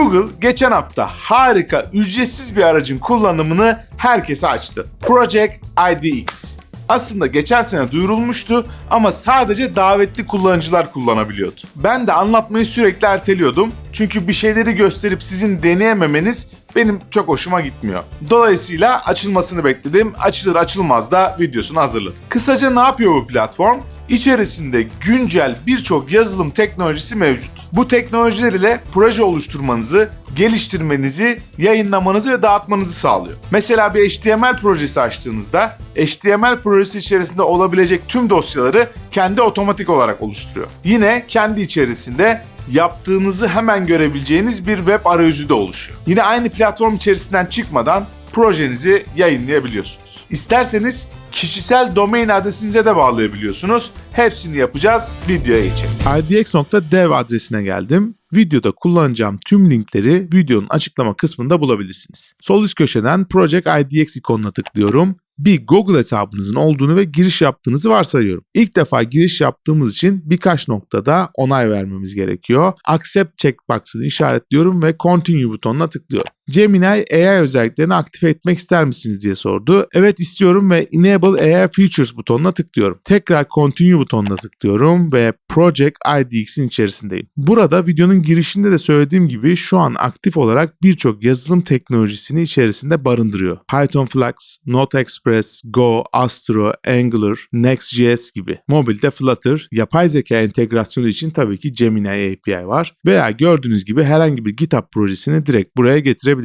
Google geçen hafta harika ücretsiz bir aracın kullanımını herkese açtı. Project IDX. Aslında geçen sene duyurulmuştu ama sadece davetli kullanıcılar kullanabiliyordu. Ben de anlatmayı sürekli erteliyordum. Çünkü bir şeyleri gösterip sizin deneyememeniz benim çok hoşuma gitmiyor. Dolayısıyla açılmasını bekledim. Açılır açılmaz da videosunu hazırladım. Kısaca ne yapıyor bu platform? İçerisinde güncel birçok yazılım teknolojisi mevcut. Bu teknolojiler ile proje oluşturmanızı, geliştirmenizi, yayınlamanızı ve dağıtmanızı sağlıyor. Mesela bir HTML projesi açtığınızda HTML projesi içerisinde olabilecek tüm dosyaları kendi otomatik olarak oluşturuyor. Yine kendi içerisinde yaptığınızı hemen görebileceğiniz bir web arayüzü de oluşuyor. Yine aynı platform içerisinden çıkmadan projenizi yayınlayabiliyorsunuz. İsterseniz kişisel domain adresinize de bağlayabiliyorsunuz. Hepsini yapacağız. Videoya geçelim. idx.dev adresine geldim. Videoda kullanacağım tüm linkleri videonun açıklama kısmında bulabilirsiniz. Sol üst köşeden Project IDX ikonuna tıklıyorum bir Google hesabınızın olduğunu ve giriş yaptığınızı varsayıyorum. İlk defa giriş yaptığımız için birkaç noktada onay vermemiz gerekiyor. Accept checkbox'ını işaretliyorum ve Continue butonuna tıklıyorum. Gemini AI özelliklerini aktif etmek ister misiniz diye sordu. Evet istiyorum ve Enable AI Features butonuna tıklıyorum. Tekrar Continue butonuna tıklıyorum ve Project IDX'in içerisindeyim. Burada videonun girişinde de söylediğim gibi şu an aktif olarak birçok yazılım teknolojisini içerisinde barındırıyor. Python Flux, Node Express, Go, Astro, Angular, Next.js gibi. Mobilde Flutter, yapay zeka entegrasyonu için tabii ki Gemini API var. Veya gördüğünüz gibi herhangi bir GitHub projesini direkt buraya getirebilirsiniz.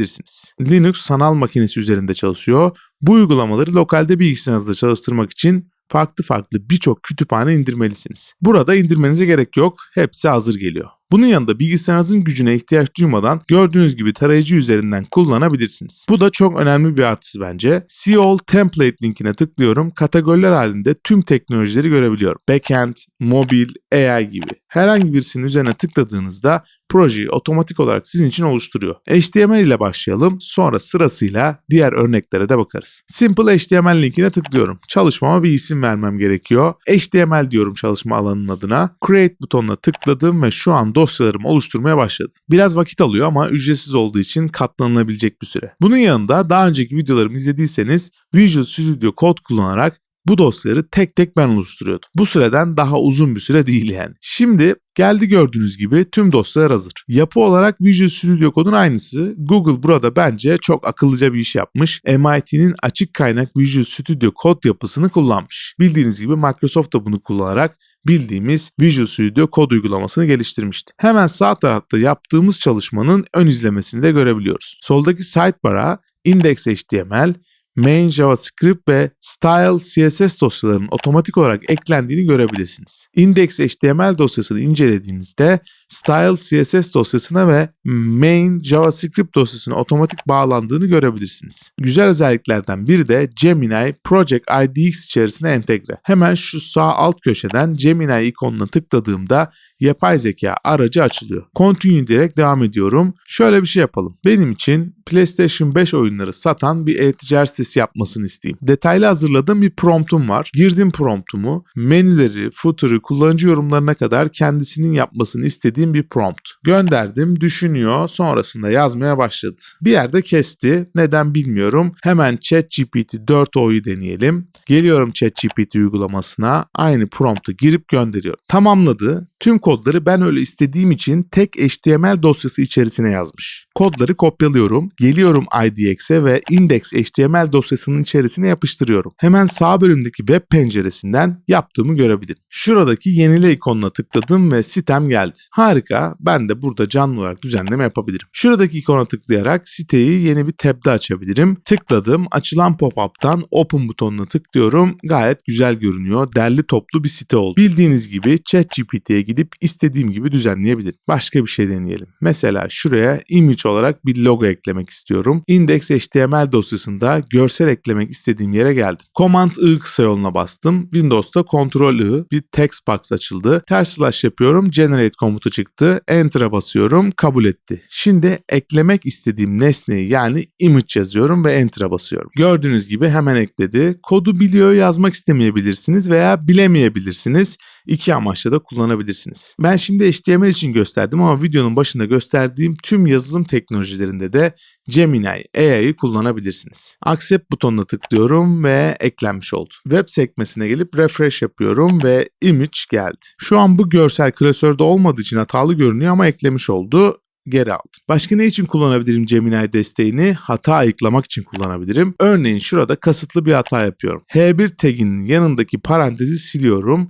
Linux sanal makinesi üzerinde çalışıyor. Bu uygulamaları lokalde bilgisayarınızda çalıştırmak için farklı farklı birçok kütüphane indirmelisiniz. Burada indirmenize gerek yok. Hepsi hazır geliyor. Bunun yanında bilgisayarınızın gücüne ihtiyaç duymadan gördüğünüz gibi tarayıcı üzerinden kullanabilirsiniz. Bu da çok önemli bir artısı bence. See All Template linkine tıklıyorum. Kategoriler halinde tüm teknolojileri görebiliyorum. Backend, mobil, AI gibi. Herhangi birisinin üzerine tıkladığınızda projeyi otomatik olarak sizin için oluşturuyor. HTML ile başlayalım. Sonra sırasıyla diğer örneklere de bakarız. Simple HTML linkine tıklıyorum. Çalışmama bir isim vermem gerekiyor. HTML diyorum çalışma alanının adına. Create butonuna tıkladım ve şu an dosyalarımı oluşturmaya başladım. Biraz vakit alıyor ama ücretsiz olduğu için katlanılabilecek bir süre. Bunun yanında daha önceki videolarımı izlediyseniz Visual Studio Code kullanarak bu dosyaları tek tek ben oluşturuyordum. Bu süreden daha uzun bir süre değil yani. Şimdi geldi gördüğünüz gibi tüm dosyalar hazır. Yapı olarak Visual Studio Code'un aynısı. Google burada bence çok akıllıca bir iş yapmış. MIT'nin açık kaynak Visual Studio Code yapısını kullanmış. Bildiğiniz gibi Microsoft da bunu kullanarak bildiğimiz Visual Studio Code uygulamasını geliştirmişti. Hemen sağ tarafta yaptığımız çalışmanın ön izlemesini de görebiliyoruz. Soldaki sidebar'a index.html, main JavaScript ve style CSS dosyalarının otomatik olarak eklendiğini görebilirsiniz. Index.html dosyasını incelediğinizde style CSS dosyasına ve main JavaScript dosyasına otomatik bağlandığını görebilirsiniz. Güzel özelliklerden biri de Gemini Project IDX içerisine entegre. Hemen şu sağ alt köşeden Gemini ikonuna tıkladığımda yapay zeka aracı açılıyor. Continue direkt devam ediyorum. Şöyle bir şey yapalım. Benim için PlayStation 5 oyunları satan bir e-ticaret sitesi yapmasını isteyeyim. Detaylı hazırladığım bir promptum var. Girdim promptumu, menüleri, footer'ı, kullanıcı yorumlarına kadar kendisinin yapmasını istediğim bir prompt. Gönderdim, düşünüyor, sonrasında yazmaya başladı. Bir yerde kesti, neden bilmiyorum. Hemen ChatGPT 4o'yu deneyelim. Geliyorum ChatGPT uygulamasına, aynı promptu girip gönderiyorum. Tamamladı. Tüm kodları ben öyle istediğim için tek HTML dosyası içerisine yazmış. Kodları kopyalıyorum, geliyorum IDX'e ve index.html dosyasının içerisine yapıştırıyorum. Hemen sağ bölümdeki web penceresinden yaptığımı görebilirim. Şuradaki yenile ikonuna tıkladım ve sitem geldi. Harika, ben de burada canlı olarak düzenleme yapabilirim. Şuradaki ikona tıklayarak siteyi yeni bir tab'de açabilirim. Tıkladım, açılan pop-up'tan open butonuna tıklıyorum. Gayet güzel görünüyor. Derli toplu bir site oldu. Bildiğiniz gibi ChatGPT'ye gidip istediğim gibi düzenleyebilirim. Başka bir şey deneyelim. Mesela şuraya image olarak bir logo eklemek istiyorum. Index.html dosyasında görsel eklemek istediğim yere geldim. Command I kısa yoluna bastım. Windows'ta Ctrl I bir text box açıldı. Ters slash yapıyorum. Generate komutu çıktı. Enter'a basıyorum. Kabul etti. Şimdi eklemek istediğim nesneyi yani image yazıyorum ve Enter'a basıyorum. Gördüğünüz gibi hemen ekledi. Kodu biliyor yazmak istemeyebilirsiniz veya bilemeyebilirsiniz. İki amaçla da kullanabilirsiniz. Ben şimdi HTML için gösterdim ama videonun başında gösterdiğim tüm yazılım teknolojilerinde de Gemini AI'yı kullanabilirsiniz. Accept butonuna tıklıyorum ve eklenmiş oldu. Web sekmesine gelip refresh yapıyorum ve image geldi. Şu an bu görsel klasörde olmadığı için hatalı görünüyor ama eklemiş oldu geri aldım. Başka ne için kullanabilirim Gemini desteğini? Hata ayıklamak için kullanabilirim. Örneğin şurada kasıtlı bir hata yapıyorum. H1 taginin yanındaki parantezi siliyorum.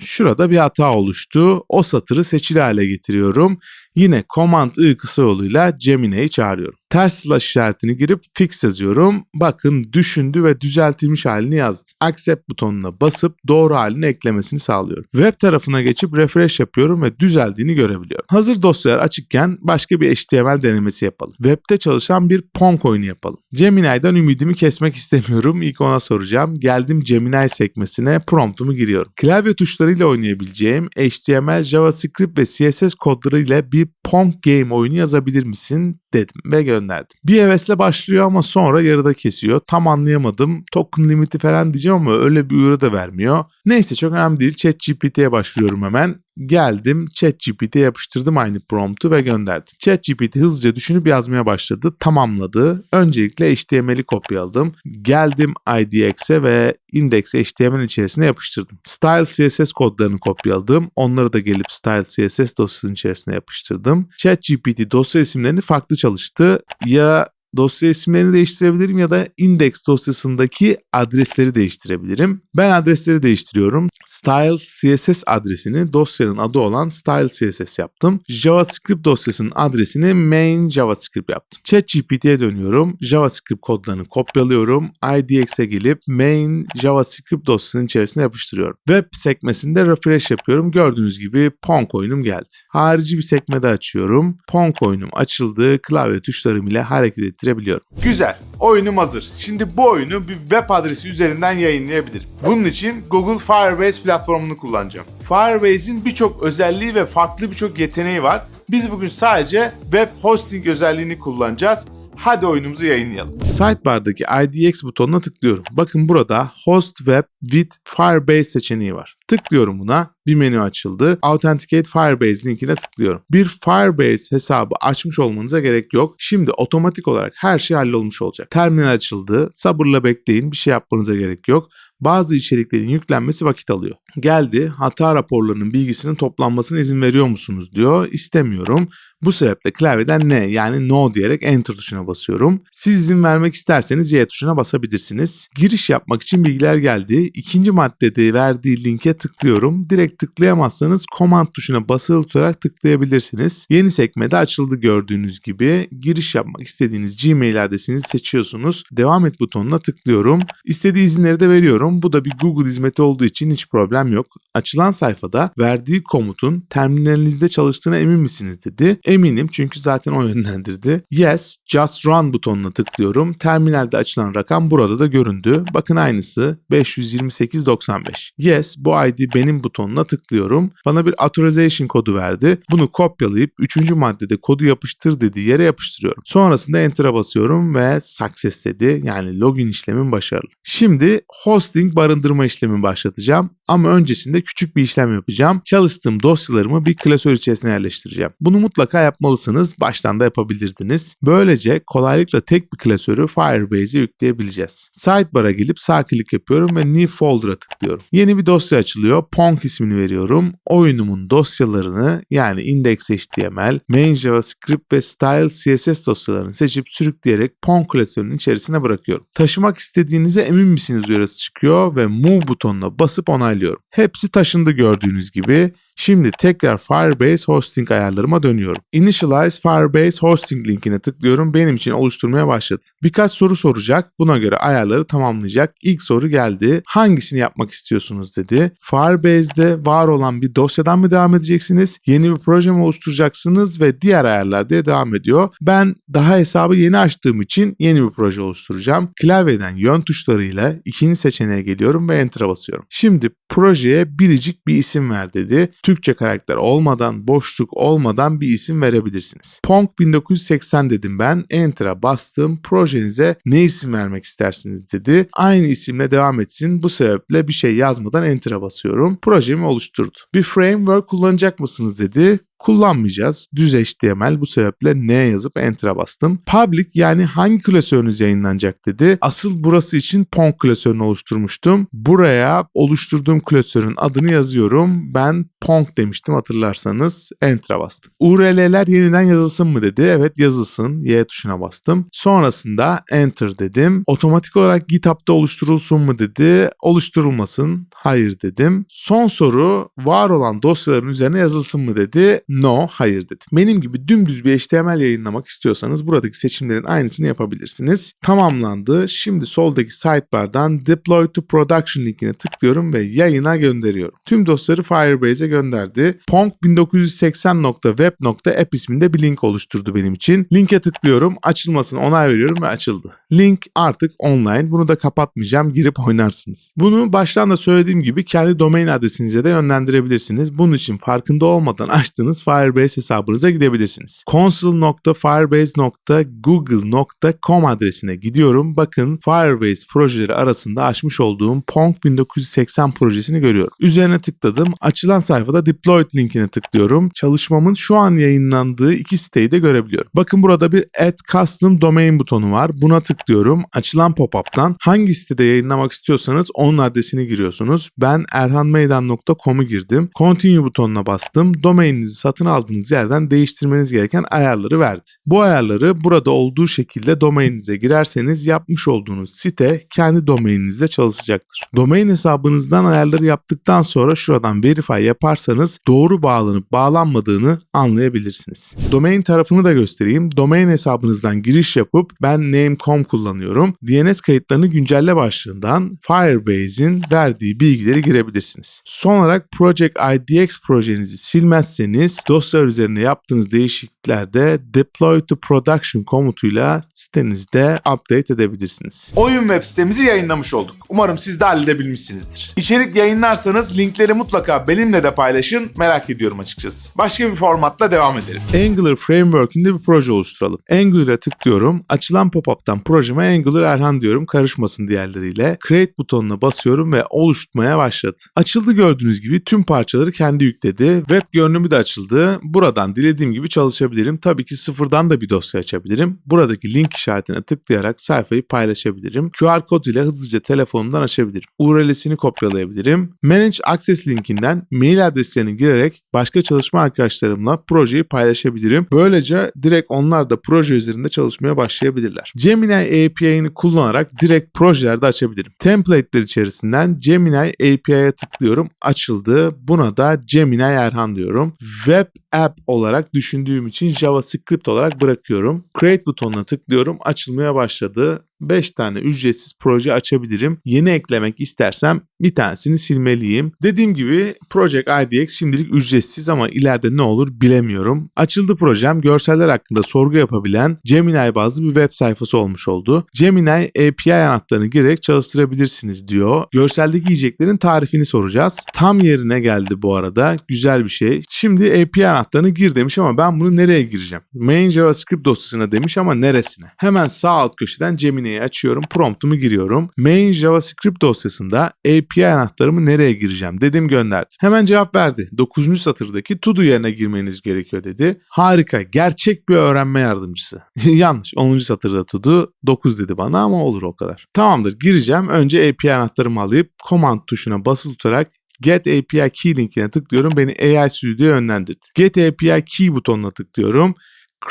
Şurada bir hata oluştu. O satırı seçili hale getiriyorum. Yine Command I kısa yoluyla Gemini'yi çağırıyorum. Ters slash işaretini girip fix yazıyorum. Bakın düşündü ve düzeltilmiş halini yazdı. Accept butonuna basıp doğru halini eklemesini sağlıyorum. Web tarafına geçip refresh yapıyorum ve düzeldiğini görebiliyorum. Hazır dosyalar açıkken başka bir HTML denemesi yapalım. Web'de çalışan bir Pong oyunu yapalım. Gemini'den ümidimi kesmek istemiyorum. İlk ona soracağım. Geldim Gemini sekmesine promptumu giriyorum. Klavye tuşlarıyla oynayabileceğim HTML, JavaScript ve CSS kodları ile bir Pong game oyunu yazabilir misin dedim ve gönderdim. Bir hevesle başlıyor ama sonra yarıda kesiyor. Tam anlayamadım. Token limiti falan diyeceğim ama öyle bir uyarı da vermiyor. Neyse çok önemli değil. ChatGPT'ye başvuruyorum hemen. Geldim ChatGPT'ye yapıştırdım aynı promptu ve gönderdim. ChatGPT hızlıca düşünüp yazmaya başladı. Tamamladı. Öncelikle HTML'i kopyaladım. Geldim IDX'e ve index HTML içerisine yapıştırdım. Style CSS kodlarını kopyaladım. Onları da gelip Style CSS dosyasının içerisine yapıştırdım. ChatGPT dosya isimlerini farklı çalıştı. Ya dosya isimlerini değiştirebilirim ya da index dosyasındaki adresleri değiştirebilirim. Ben adresleri değiştiriyorum. Style CSS adresini dosyanın adı olan Style CSS yaptım. JavaScript dosyasının adresini main JavaScript yaptım. ChatGPT'ye dönüyorum. JavaScript kodlarını kopyalıyorum. IDX'e gelip main JavaScript dosyasının içerisine yapıştırıyorum. Web sekmesinde refresh yapıyorum. Gördüğünüz gibi Pong oyunum geldi. Harici bir sekmede açıyorum. Pong oyunum açıldı. Klavye tuşlarım ile hareket ettirebiliyorum. Güzel. Oyunum hazır. Şimdi bu oyunu bir web adresi üzerinden yayınlayabilirim. Bunun için Google Firebase platformunu kullanacağım. Firebase'in birçok özelliği ve farklı birçok yeteneği var. Biz bugün sadece web hosting özelliğini kullanacağız. Hadi oyunumuzu yayınlayalım. Sidebar'daki IDX butonuna tıklıyorum. Bakın burada Host Web with Firebase seçeneği var. Tıklıyorum buna. Bir menü açıldı. Authenticate Firebase linkine tıklıyorum. Bir Firebase hesabı açmış olmanıza gerek yok. Şimdi otomatik olarak her şey hallolmuş olacak. Terminal açıldı. Sabırla bekleyin. Bir şey yapmanıza gerek yok. Bazı içeriklerin yüklenmesi vakit alıyor. Geldi. Hata raporlarının bilgisinin toplanmasına izin veriyor musunuz diyor. İstemiyorum. Bu sebeple klavyeden ne yani no diyerek enter tuşuna basıyorum. Siz izin vermek isterseniz Y tuşuna basabilirsiniz. Giriş yapmak için bilgiler geldi. İkinci maddede verdiği linke tıklıyorum. Direkt tıklayamazsanız command tuşuna basılı tutarak tıklayabilirsiniz. Yeni sekmede açıldı gördüğünüz gibi. Giriş yapmak istediğiniz Gmail adresinizi seçiyorsunuz. Devam et butonuna tıklıyorum. İstediği izinleri de veriyorum. Bu da bir Google hizmeti olduğu için hiç problem yok. Açılan sayfada verdiği komutun terminalinizde çalıştığına emin misiniz dedi. Eminim çünkü zaten o yönlendirdi. Yes, just run butonuna tıklıyorum. Terminalde açılan rakam burada da göründü. Bakın aynısı 528.95. Yes, bu ID benim butonuna tıklıyorum. Bana bir authorization kodu verdi. Bunu kopyalayıp 3. maddede kodu yapıştır dediği yere yapıştırıyorum. Sonrasında enter'a basıyorum ve success dedi. Yani login işlemim başarılı. Şimdi hosting barındırma işlemi başlatacağım. Ama öncesinde küçük bir işlem yapacağım. Çalıştığım dosyalarımı bir klasör içerisine yerleştireceğim. Bunu mutlaka yapmalısınız. Baştan da yapabilirdiniz. Böylece kolaylıkla tek bir klasörü Firebase'e yükleyebileceğiz. Sidebar'a gelip sağ klik yapıyorum ve New Folder'a tıklıyorum. Yeni bir dosya açılıyor. Pong ismini veriyorum. Oyunumun dosyalarını yani index.html, main JavaScript ve style CSS dosyalarını seçip sürükleyerek Pong klasörünün içerisine bırakıyorum. Taşımak istediğinize emin misiniz uyarısı çıkıyor ve Move butonuna basıp onaylıyorum. Hepsi taşındı gördüğünüz gibi. Şimdi tekrar Firebase Hosting ayarlarıma dönüyorum. Initialize Firebase Hosting linkine tıklıyorum. Benim için oluşturmaya başladı. Birkaç soru soracak. Buna göre ayarları tamamlayacak. İlk soru geldi. Hangisini yapmak istiyorsunuz dedi. Firebase'de var olan bir dosyadan mı devam edeceksiniz? Yeni bir proje mi oluşturacaksınız ve diğer ayarlar diye devam ediyor. Ben daha hesabı yeni açtığım için yeni bir proje oluşturacağım. Klavyeden yön tuşlarıyla ikinci seçeneğe geliyorum ve enter'a basıyorum. Şimdi projeye biricik bir isim ver dedi. Türkçe karakter olmadan, boşluk olmadan bir isim verebilirsiniz. Pong 1980 dedim ben. Enter'a bastım. Projenize ne isim vermek istersiniz dedi. Aynı isimle devam etsin. Bu sebeple bir şey yazmadan Enter'a basıyorum. Projemi oluşturdu. Bir framework kullanacak mısınız dedi kullanmayacağız. Düz HTML bu sebeple ne yazıp enter'a bastım. Public yani hangi klasörünüz yayınlanacak dedi. Asıl burası için Pong klasörünü oluşturmuştum. Buraya oluşturduğum klasörün adını yazıyorum. Ben Pong demiştim hatırlarsanız. Enter'a bastım. URL'ler yeniden yazılsın mı dedi. Evet yazılsın. Y tuşuna bastım. Sonrasında enter dedim. Otomatik olarak GitHub'da oluşturulsun mu dedi. Oluşturulmasın. Hayır dedim. Son soru var olan dosyaların üzerine yazılsın mı dedi. No, hayır dedim. Benim gibi dümdüz bir HTML yayınlamak istiyorsanız buradaki seçimlerin aynısını yapabilirsiniz. Tamamlandı. Şimdi soldaki sidebar'dan Deploy to Production linkine tıklıyorum ve yayına gönderiyorum. Tüm dosyaları Firebase'e gönderdi. Pong1980.web.app isminde bir link oluşturdu benim için. Linke tıklıyorum, açılmasını onay veriyorum ve açıldı. Link artık online. Bunu da kapatmayacağım. Girip oynarsınız. Bunu baştan da söylediğim gibi kendi domain adresinize de yönlendirebilirsiniz. Bunun için farkında olmadan açtığınız Firebase hesabınıza gidebilirsiniz. console.firebase.google.com adresine gidiyorum. Bakın Firebase projeleri arasında açmış olduğum Pong 1980 projesini görüyorum. Üzerine tıkladım. Açılan sayfada deployed linkine tıklıyorum. Çalışmamın şu an yayınlandığı iki siteyi de görebiliyorum. Bakın burada bir add custom domain butonu var. Buna tıklıyorum. Açılan pop-up'tan hangi sitede yayınlamak istiyorsanız onun adresini giriyorsunuz. Ben erhanmeydan.com'u girdim. Continue butonuna bastım. Domaininizi satın aldığınız yerden değiştirmeniz gereken ayarları verdi. Bu ayarları burada olduğu şekilde domaininize girerseniz yapmış olduğunuz site kendi domaininizde çalışacaktır. Domain hesabınızdan ayarları yaptıktan sonra şuradan verify yaparsanız doğru bağlanıp bağlanmadığını anlayabilirsiniz. Domain tarafını da göstereyim. Domain hesabınızdan giriş yapıp ben name.com kullanıyorum. DNS kayıtlarını güncelle başlığından Firebase'in verdiği bilgileri girebilirsiniz. Son olarak Project IDX projenizi silmezseniz dosyalar üzerine yaptığınız değişikliklerde deploy to production komutuyla sitenizde update edebilirsiniz. Oyun web sitemizi yayınlamış olduk. Umarım siz de halledebilmişsinizdir. İçerik yayınlarsanız linkleri mutlaka benimle de paylaşın. Merak ediyorum açıkçası. Başka bir formatla devam edelim. Angular Framework'ünde bir proje oluşturalım. Angular'a tıklıyorum. Açılan pop-up'tan projeme Angular Erhan diyorum. Karışmasın diğerleriyle. Create butonuna basıyorum ve oluşturmaya başladı. Açıldı gördüğünüz gibi tüm parçaları kendi yükledi. Web görünümü de açıldı. Buradan dilediğim gibi çalışabilirim. Tabii ki sıfırdan da bir dosya açabilirim. Buradaki link işaretine tıklayarak sayfayı paylaşabilirim. QR kod ile hızlıca telefonumdan açabilirim. URL'sini kopyalayabilirim. Manage Access linkinden mail adreslerini girerek başka çalışma arkadaşlarımla projeyi paylaşabilirim. Böylece direkt onlar da proje üzerinde çalışmaya başlayabilirler. Gemini API'ini kullanarak direkt projelerde açabilirim. Template'ler içerisinden Gemini API'ye tıklıyorum. Açıldı. Buna da Gemini Erhan diyorum. Web app olarak düşündüğüm için JavaScript olarak bırakıyorum. Create butonuna tıklıyorum. Açılmaya başladı. 5 tane ücretsiz proje açabilirim. Yeni eklemek istersem bir tanesini silmeliyim. Dediğim gibi Project IDX şimdilik ücretsiz ama ileride ne olur bilemiyorum. Açıldı projem görseller hakkında sorgu yapabilen Gemini bazlı bir web sayfası olmuş oldu. Gemini API anahtarını girerek çalıştırabilirsiniz diyor. Görseldeki yiyeceklerin tarifini soracağız. Tam yerine geldi bu arada. Güzel bir şey. Şimdi API anahtarını gir demiş ama ben bunu nereye gireceğim? Main JavaScript dosyasına demiş ama neresine? Hemen sağ alt köşeden Gemini Gemini'yi açıyorum, promptumu giriyorum. Main JavaScript dosyasında API anahtarımı nereye gireceğim dedim gönderdi. Hemen cevap verdi. 9. satırdaki to do yerine girmeniz gerekiyor dedi. Harika, gerçek bir öğrenme yardımcısı. Yanlış, 10. satırda to do 9 dedi bana ama olur o kadar. Tamamdır, gireceğim. Önce API anahtarımı alıp command tuşuna basılı tutarak Get API Key linkine tıklıyorum. Beni AI Studio'ya yönlendirdi. Get API Key butonuna tıklıyorum.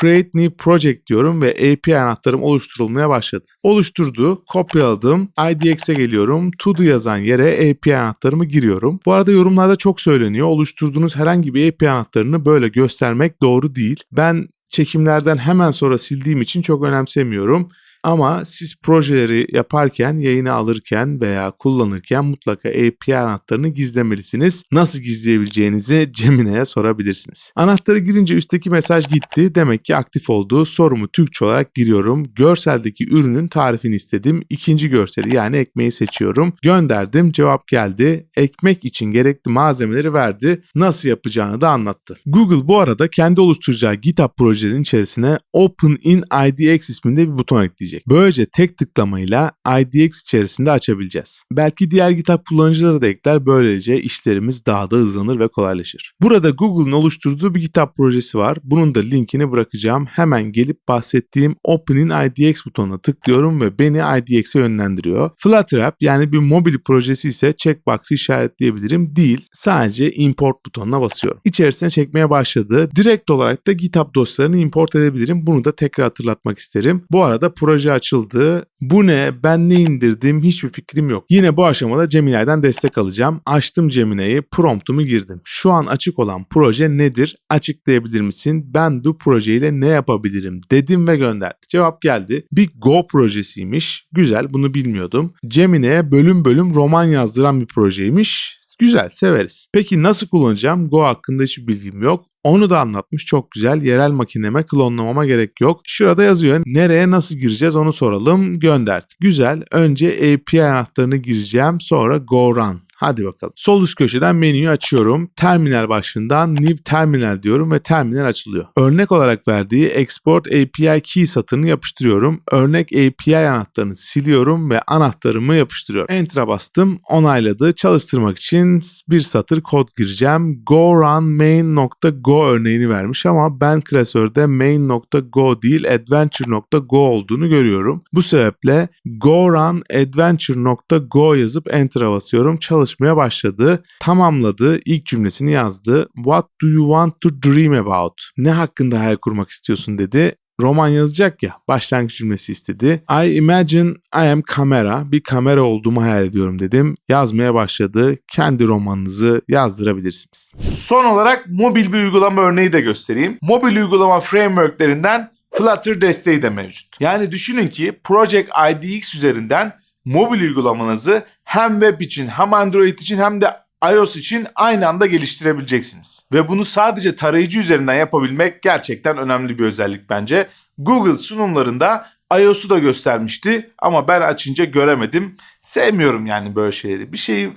Create New Project diyorum ve API anahtarım oluşturulmaya başladı. Oluşturdu, kopyaladım, IDX'e geliyorum, to do yazan yere API anahtarımı giriyorum. Bu arada yorumlarda çok söyleniyor. Oluşturduğunuz herhangi bir API anahtarını böyle göstermek doğru değil. Ben çekimlerden hemen sonra sildiğim için çok önemsemiyorum. Ama siz projeleri yaparken, yayına alırken veya kullanırken mutlaka API anahtarını gizlemelisiniz. Nasıl gizleyebileceğinizi Cemine'ye sorabilirsiniz. Anahtarı girince üstteki mesaj gitti. Demek ki aktif olduğu sorumu Türkçe olarak giriyorum. Görseldeki ürünün tarifini istedim. İkinci görseli yani ekmeği seçiyorum. Gönderdim. Cevap geldi. Ekmek için gerekli malzemeleri verdi. Nasıl yapacağını da anlattı. Google bu arada kendi oluşturacağı GitHub projelerinin içerisine Open in IDX isminde bir buton ekleyecek. Böylece tek tıklamayla IDX içerisinde açabileceğiz. Belki diğer GitHub kullanıcıları da ekler. Böylece işlerimiz daha da hızlanır ve kolaylaşır. Burada Google'ın oluşturduğu bir GitHub projesi var. Bunun da linkini bırakacağım. Hemen gelip bahsettiğim Open in IDX butonuna tıklıyorum ve beni IDX'e yönlendiriyor. Flutter App yani bir mobil projesi ise checkbox'ı işaretleyebilirim. Değil. Sadece import butonuna basıyorum. İçerisine çekmeye başladı. Direkt olarak da GitHub dosyalarını import edebilirim. Bunu da tekrar hatırlatmak isterim. Bu arada proje açıldı. Bu ne? Ben ne indirdim? Hiçbir fikrim yok. Yine bu aşamada Gemini'den destek alacağım. Açtım Gemini'yi, promptumu girdim. Şu an açık olan proje nedir? Açıklayabilir misin? Ben bu projeyle ne yapabilirim? Dedim ve gönderdi. Cevap geldi. Bir Go projesiymiş. Güzel, bunu bilmiyordum. Gemini'ye bölüm bölüm roman yazdıran bir projeymiş. Güzel, severiz. Peki nasıl kullanacağım? Go hakkında hiçbir bilgim yok. Onu da anlatmış çok güzel. Yerel makineme klonlamama gerek yok. Şurada yazıyor. Nereye nasıl gireceğiz onu soralım. Gönderdik. Güzel. Önce API anahtarını gireceğim. Sonra Go Run. Hadi bakalım. Sol üst köşeden menüyü açıyorum. Terminal başlığından New Terminal diyorum ve terminal açılıyor. Örnek olarak verdiği Export API Key satırını yapıştırıyorum. Örnek API anahtarını siliyorum ve anahtarımı yapıştırıyorum. Enter'a bastım. Onayladı. Çalıştırmak için bir satır kod gireceğim. Go run main.go örneğini vermiş ama ben klasörde main.go değil adventure.go olduğunu görüyorum. Bu sebeple go run adventure.go yazıp enter'a basıyorum. Çalış çalışmaya başladı. Tamamladı. ilk cümlesini yazdı. What do you want to dream about? Ne hakkında hayal kurmak istiyorsun dedi roman yazacak ya başlangıç cümlesi istedi. I imagine I am camera bir kamera olduğumu hayal ediyorum dedim. Yazmaya başladı. Kendi romanınızı yazdırabilirsiniz. Son olarak mobil bir uygulama örneği de göstereyim. Mobil uygulama frameworklerinden Flutter desteği de mevcut. Yani düşünün ki Project IDX üzerinden mobil uygulamanızı hem web için hem Android için hem de iOS için aynı anda geliştirebileceksiniz. Ve bunu sadece tarayıcı üzerinden yapabilmek gerçekten önemli bir özellik bence. Google sunumlarında iOS'u da göstermişti ama ben açınca göremedim. Sevmiyorum yani böyle şeyleri. Bir şeyi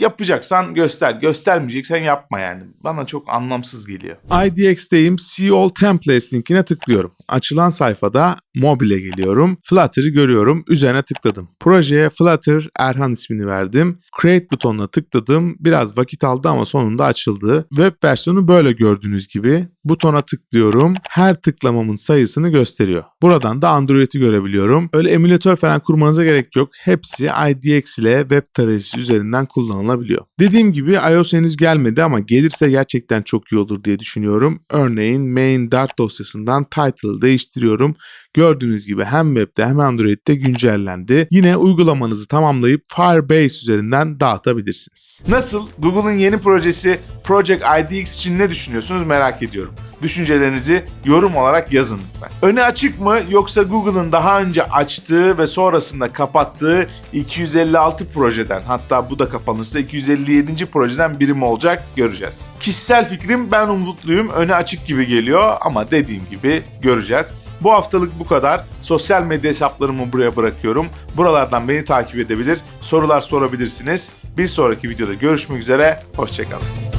yapacaksan göster. Göstermeyeceksen yapma yani. Bana çok anlamsız geliyor. IDX'teyim. See All Templates linkine tıklıyorum. Açılan sayfada mobile geliyorum. Flutter'ı görüyorum. Üzerine tıkladım. Projeye Flutter Erhan ismini verdim. Create butonuna tıkladım. Biraz vakit aldı ama sonunda açıldı. Web versiyonu böyle gördüğünüz gibi. Butona tıklıyorum. Her tıklamamın sayısını gösteriyor. Buradan da Android'i görebiliyorum. Öyle emülatör falan kurmanıza gerek yok. Hepsi IDX ile web tarayıcısı üzerinden kullanılabiliyor. Dediğim gibi iOS henüz gelmedi ama gelirse gerçekten çok iyi olur diye düşünüyorum. Örneğin main Dart dosyasından title değiştiriyorum. Gördüğünüz gibi hem webde hem Android'de güncellendi. Yine uygulamanızı tamamlayıp Firebase üzerinden dağıtabilirsiniz. Nasıl? Google'ın yeni projesi Project IDX için ne düşünüyorsunuz merak ediyorum. Düşüncelerinizi yorum olarak yazın lütfen. Öne açık mı yoksa Google'ın daha önce açtığı ve sonrasında kapattığı 256 projeden hatta bu da kapanırsa 257. projeden biri mi olacak göreceğiz. Kişisel fikrim ben umutluyum. Öne açık gibi geliyor ama dediğim gibi göreceğiz. Bu haftalık bu kadar. Sosyal medya hesaplarımı buraya bırakıyorum. Buralardan beni takip edebilir, sorular sorabilirsiniz. Bir sonraki videoda görüşmek üzere, hoşçakalın.